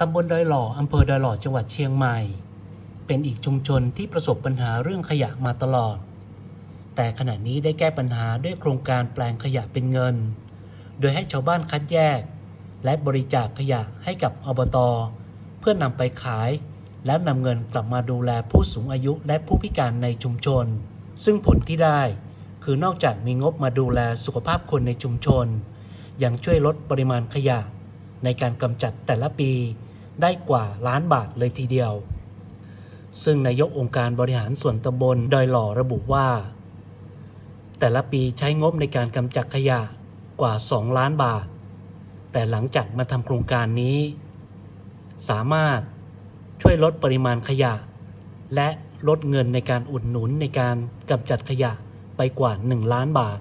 ตำบลดอยหล่ออำเภอดอยหล่อจังหวัดเชียงใหม่ เป็นอีกชุมชนที่ประสบปัญหาเรื่องขยะมาตลอด แต่ขณะนี้ได้แก้ปัญหาด้วยโครงการแปลงขยะเป็นเงิน โดยให้ชาวบ้านคัดแยก และบริจาคขยะให้กับอบต เพื่อนำไปขาย แล้วนำเงินกลับมาดูแลผู้สูงอายุและผู้พิการในชุมชน ซึ่งผลที่ได้ คือนอกจากมีงบมาดูแลสุขภาพคนในชุมชน ยังช่วยลดปริมาณขยะในการกำจัดแต่ละปี ได้กว่าล้านบาทเลยทีเดียว ซึ่งนายกองค์การบริหารส่วนตำบลดอยหล่อระบุว่า แต่ละปีใช้งบในการกำจัดขยะกว่า 2 ล้านบาท แต่หลังจากมาทำโครงการนี้ สามารถช่วยลดปริมาณขยะ และลดเงินในการอุดหนุนในการกำจัดขยะไปกว่า 1 ล้านบาท